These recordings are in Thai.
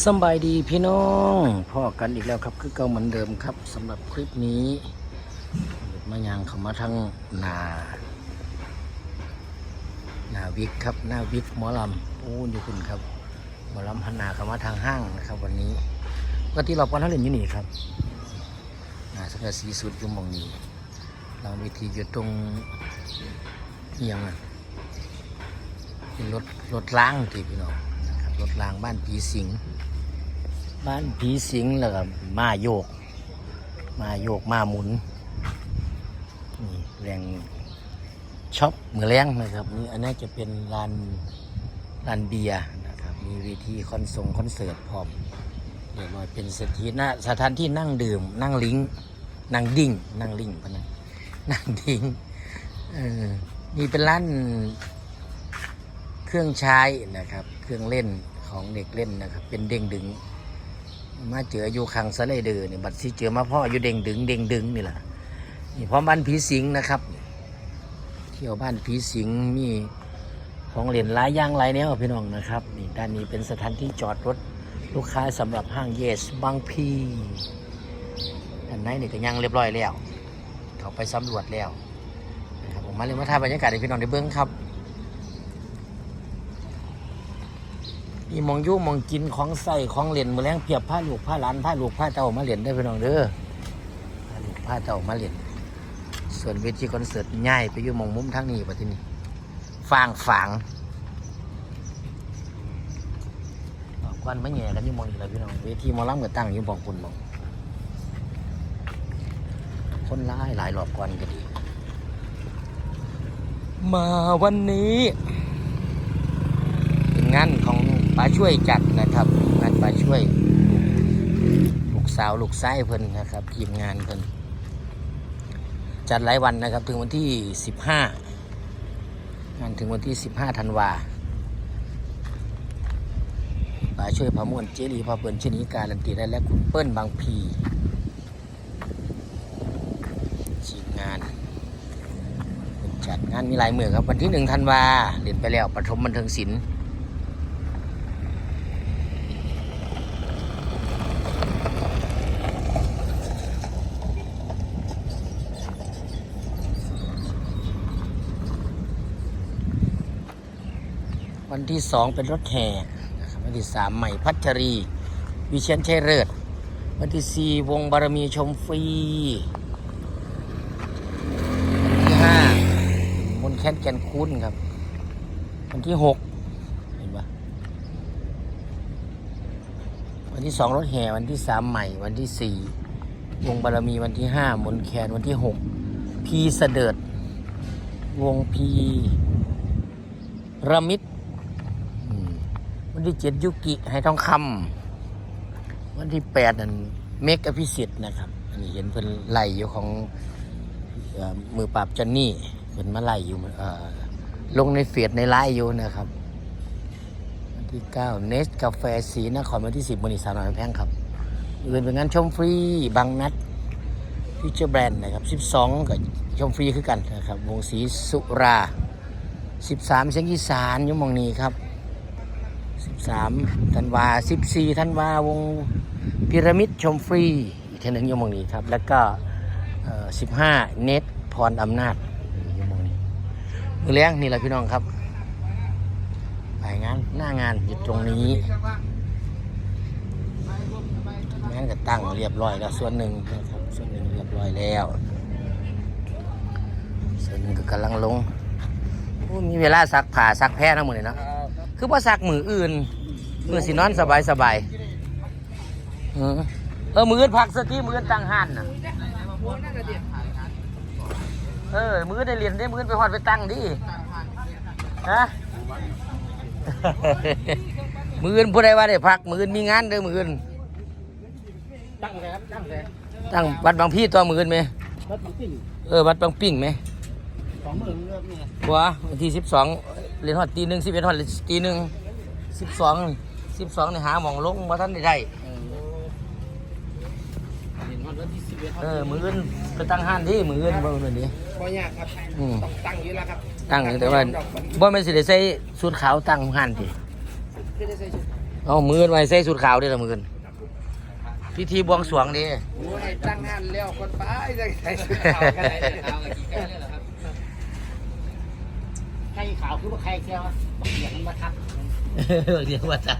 สบายดีพี่น้องพ่อกันอีกแล้วครับ คือเก่าเหมือนเดิมครับสำหรับคลิปนี้มายางเขามาทั้งนานาวิกครับหน้าวิกหมอลำโอ้อยู่คุณครับหมอลำพันนาเขามาทางห้างนะครับ วันนี้ปกติเราปอนท่าเล่นอยู่นี่ครับนาสังกะสีสุดยู่มองนี้ เราเวทีอยู่ตรงเอียงอะเป็นรถรถล้างทีพี่น้อง รับรถล้างบ้านผีสิง บ้านผีสิงแล้วก็มาโยก มาโยกมาหมุนนี่แรงช็อปมือแรงนะครับนี่อันนี้จะเป็นลานลานเบียร์นะครับ มีเวทีคอนส่งคอนเสิร์ตพร้อมเรียว่าเป็นสถานที่สถานที่นั่งดื่ม นั่งลิงนั่งดิ่งนั่งลิงพะนะนั่งดิ่งเออนี่เป็นร้าน เครื่องใช้นะครับ เครื่องเล่นของเด็กเล่นนะครับ เป็นเด้งดึง มาเจออยู่คังสะเลเดือนี่บัดซีเจอมาพ่ออยู่เด้งดึงเด้งดึงนี่แหละนี่พร้อมบ้านผีสิงนะครับเที่ยวบ้านผีสิงมีของเล่นหลายย่างหลายแนวพี่น้องนะครับนี่ด้านนี้เป็นสถานที่จอดรถลูกค้าสำหรับห้างเยสบางพีด้านในนี่ก็ยังเรียบร้อยแล้วเขาไปสำรวจแล้วนะครับผมมาเลยมาถ่ายบรรยากาศให้พี่น้องได้เบิ้งครับ มีมองยู่มองกินของใส่ของเล่นมือแรงเพียบผ้าลูกผ้าหลานผ้าลูกผ้าเต่ามาเล่นได้พี่น้องเด้อผ้าลูกผ้าเต่ามาเล่นส่วนเวทีคอนเสิร์ตง่ายไปอยู่มองมุมทางนี้ปะที่นี่ฟางฝางควันไม่แง่กันอยู่มองนี้แหละพี่น้องเวทีมอลำก็ตั้งอยู่หมองคุณมองคนร้ายหลายหลอบควันก็ดี มาวันนี้เป็นงาน ป้าช่วยจัดนะครับงานป้าช่วยลูกสาวลูกชายเพิ่นนะครับทีมงานเพิ่นจัดหลายวันนะครับถึงวันที่สิบห้างานถึงวันที่สิบห้าธันวาป้าช่วยพระมวลเจรีพระเปิลชนีการันตีได้และคุณเปิ้ลบางพีทีมงานจัดงานมีหลายเมือครับวันที่หนึ่งธันวาเรียนไปแล้วปฐมบันเทิงศิลป์ วันที่สองเป็นรถแห่วันที่สามใหม่พัชรี วิเชียนชัยเริศวันที่สี่วงบารมีชมฟรีวันที่ห้ามนแคนแกนคุ้นครับ วันที่หกเห็นปะวันที่สองรถแห่วันที่สามใหม่วันที่สี่วงบารมีวันที่ห้ามนแคนวันที่หกพีเสดิร์ดวงพีระมิด วันที่เจ็ดยุกิให้ทองคำวันที่แปดนั่นเมกอภิสิทธิ์นะครับ อันนี้เห็นเพิ่นไล่อยู่ของอมือปราบจอนนี่เป็นมาไล่อยู่ลงในเฟียดในไลน์อยู่นะครับวันที่เก้าเนสกาแฟสีนครวันที่สิบมณีสาวน้อยแพงครับอื่นเป็นงานชมฟรีบางนัดฟิวเจอร์แบรนด์นะครับสิบสองก็ชมฟรีคือกันนะครับวงสีสุราสิบสามเสียงอีสานยุมองนี้ครับ สิบสามธันวาสิบสี่ธันวาวงพีระมิดชมฟรีอีกทีหนึ่งยมงนี้ครับ แล้วก็สิบห้าเน็ตพรอำนาจยู่หมงนี้มือเลี้ยงนี่แหละพี่น้องครับไปงานหน้างานอยู่ตรงนี้งานก็ตั้งเรียบร้อยแล้วส่วนหนึ่งครับส่วนหนึ่งเรียบร้อยแล้ว ส่วนหนึ่งก็กำลังลงมีเวลาซักผ้าซักแพ้ทั้งหมดเลยเนาะ คือว่าซักมืออื่น มือสินอนสบายสบายๆเออเออมืออื่นพักสักทีมืออื่นตั้งหันน่ะเออ มือได้เรียนได้มือไปหอดไปตั้งดิฮะมืออื่นผู้ใดว่าได้พัก มืออื่นมีงานเด้อมืออื่นตั้งเลยครับตั้งเลยตั้งวัดบางพี่ตัวมืออื่นไหมรถมันขึ้นเออวัดบางปิ้งไหมสองหมื่นเริ่มเนี่ยบัววันที่สิบสอง เรียนหอดตีหนึ่งสิบเอ็ดหอดตีหนึ่งสิบสองสิบสองเนี่ยหาหมองลงมาท่านได้ได้เออเห็นวันที่สิบเอ็ดเออมืออื่นไปตั้งห้านที่มืออื่นบ่มือนี้พอยากครับอืมต้องตั้งอยู่แล้วครับตั้งอยู่แต่ว่าบ่ไม่นสิได้ใส่สูทขาวตั้งห้านที่คือได้ใส่ชุดเอามือไว้ใส่สุดขาวเด้อละมืออนพิธีบวงสรวงเดิโอ้ยตั้งงานแล้วคนป้ายจะใส่ชุดขาวกันไหนขาวกับกี่แก้วเลยเหรอครับใครขาวคือว่าใครแก้วเสียงมันมาทับเรียกว่าจ้า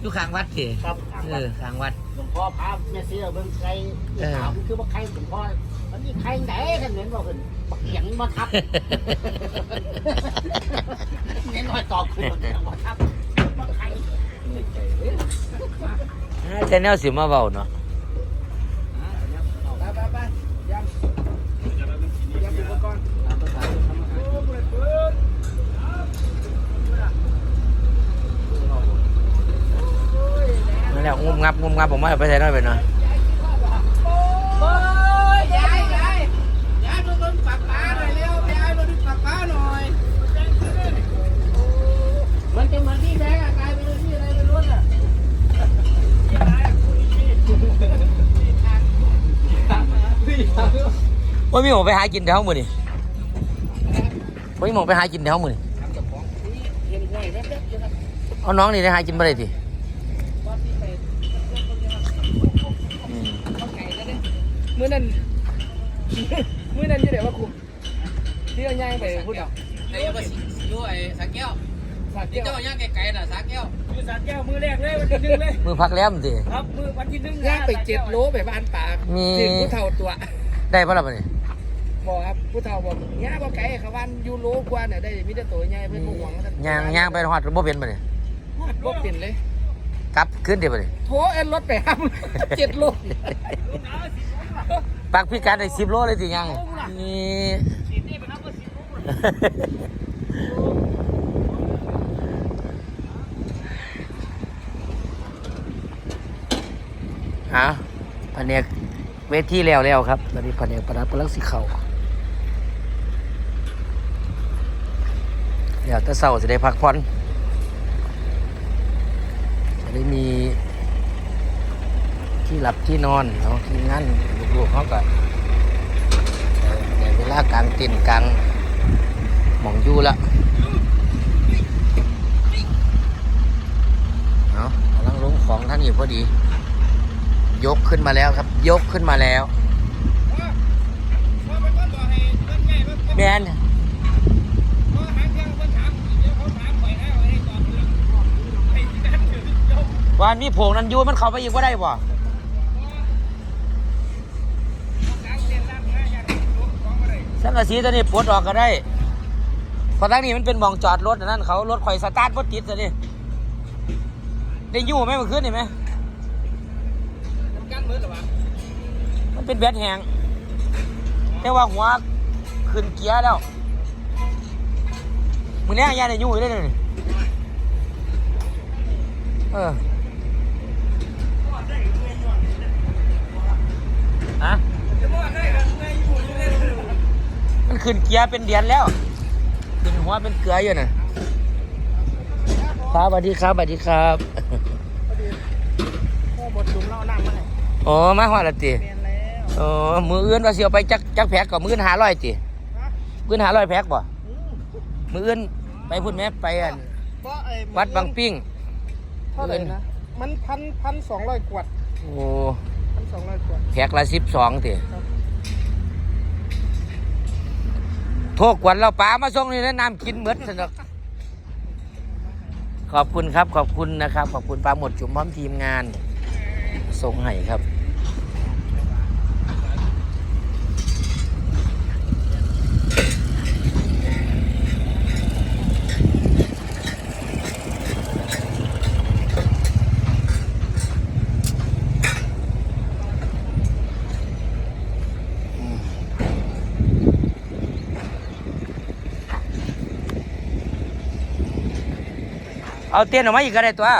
อยู่ข้างวัดเถครับเออข้างวัด หลวงพ่อพาแม่เสียเบิ่งใครขาวคือว่าใครหลวงพ่อมันนี่ใครไหนกันเหมือนบอกกันบักเสียงมาทับเน้นหน่อยตอบคือบักเสียงมาทับบักใครแต่แนวสิมาเบาเนาะ ไปไปไปยังยังอุปกรณ์ นั่นแหละงุมงับงุมงับผมว่าไปใส่น้อยไปเนาะโอ้ยยายยายยายมาดูปากปลาหน่อยเร็วยายมาดูปากปลาหน่อยมันจะเหมือนที่แบงค์อะกลายเป็นที่อะไรไม่รู้น่ะว่ามีหมองไปหากินแถวมือนี่ว่ามีหมองไปหากินแถวมือนี่เห็นห้วยแว๊บๆอยู่นะเอาน้องนี่ได้หากินบ่ได้ติ ว่าที่ไป อืม เข้าไก่แล้วเนี่ย มื้อนั้น มื้อนั้นอยี่เดี๋ยวว่าคุที่เอาย่างไปพูดเอาไอ้ภาษีอยู่ไอ้สาแก้วสาที่แก้วเจ้าย่างไกลๆน่ะสาแก้วคือสาแก้วมือแรกเลยวันที่หนึ่งเลยมือพักแล้มสิครับมือวันที่หนึ่งย่างไปเจ็ดโลไปบ้านป่ามีถึงผู้เฒ่าตัว ได้ปะล่ะบัดนี้บอกครับผู้เฒ่าบอกย่าบอกไก่เขาวันยูโรกว่าเนี่ยได้มีแต่ตัวใหญ่เพื่อนผู้หวังย่างย่างไปฮอดบ่เป็นบัดนี้บ่เปลี่ยนเลยกลับขึ้นเดี๋ยวบัดนี้โถเอ็นรถไปห้ามเจ็ดโล ปักพิกัดได้10โลเลยสิยังนี่อะแผนกเวทีแล้วแล้วครับตอนนี้แผนกประดับกำลังสิเขาเดี๋ยวต่เช้าจะได้พักผ่อนจะได้มี ที่ หลับที่นอนเนาะที่งั้นลูกๆเขาก็ในเวลากางเตินกลางหมองอยู่ละเนาะกำลังลงของท่านอยู่พอดี ยกขึ้นมาแล้วครับ ยกขึ้นมาแล้วแมนวันมีโผงนันยูมันเข้าไปอีกว่าได้บ่ งกะสีตัวนี้ปลดออกก็ได้เพราะทางนี้มันเป็นมองจอดรถนั่นเขารถข่อยสตาร์ทบ่ติดซะนี่ได้ยู่ไหมเมื่อคืนนี่ไหมมันเป็นแบตแหงแต่ว่าหัวขึ้นเกียร์แล้วมือนี้ยาได้ยู่ได้เลยเอออะ มันขึ้นเกียร์เป็นเดือนแล้วขึ้นหัวเป็นเกลืออยู่น่ะครับสวัสดีครับสวัสดีครับพ่อบดจุ่มเล่าน้ำมาให้อ๋อมาหัวละตีเปลี่ยนแล้วอ๋อมืออื่นว่าเสียวไปจักจักแพ็กกับมืออื่นหาร้อยตีมืออื่นหาร้อยแพ็กบ่มืออื่นไปพูดแม่ไปอันก็ไอ้วัดบางปิ้งเท่าไหร่นะมันพันพันสองร้อยกวดโอ้พันสองร้อยกวดแพ็กละสิบสองตี โทษกวนเราป้ามาส่งนี่แนะนำกินเหมือนสนุกขอบคุณครับขอบคุณนะครับ ขอบคุณปลาหมดจุ่มพร้อมทีมงานส่งให้ครับ เอาเตียนออกมาอีกก็ได้ตัว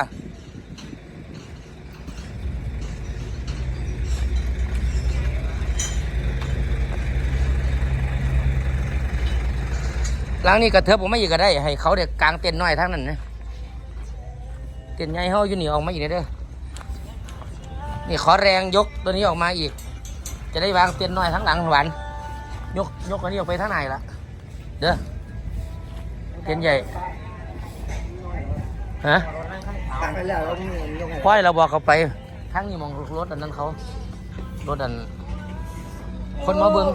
หลังนี้กระเทิบผมไมาอีกก็ได้ ให้เขาเด็กกลางเต็นท์น้อยทั้งนั้นนะเต็นใหญ่เฮาอยู่นี่ออกมาอีกเด้อนี่ขอแรงยกตัวนี้ออกมาอีก จะได้วางเต็นท์น้อยทั้งหลังหวานยกยกอันนี้ออกไปทั้งในละเด้อเต็นใหญ่ ฮะตัดไปแล้วแล้วมึงยังไงค่อยเราบอกเขาไปทางนี้มองรถอันนั้นเขารถอัน คนมาเบิ่ง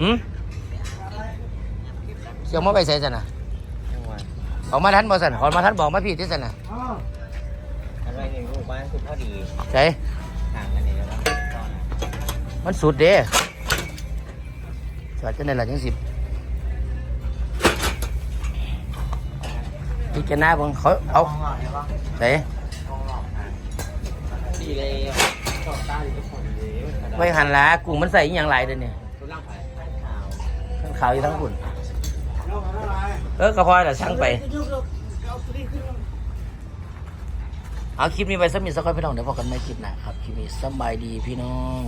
หืมเสียงมาไปใส่สันน่ะออกมาทันบ่สันออกมาทันบอกมาพี่ที่สันน่ะอะไรนี่ลูกบ้านคือพอดีใช่ห่างกันนี่แล้วมันสุดเด้จอดจะในหลังยังสิบ พี่แกน้าเบิ่งเขาเอาใส่ดีเลยชอบตาอยู่ทุกคนเลยไว้หันล้ากุ้งมันใส่อหย่างไรเด้อเนี่ยตัวร่างไผ่ทั้งขาวอยู่ทั้งหุ่นเออกระพอยแหละช่างไป เอาคลิปนี้ไปสมิสักค่อยพี่น้องเดี๋ยวพอกันไม่คลิปหนะครับคลิปนี้สบายดีพี่น้อง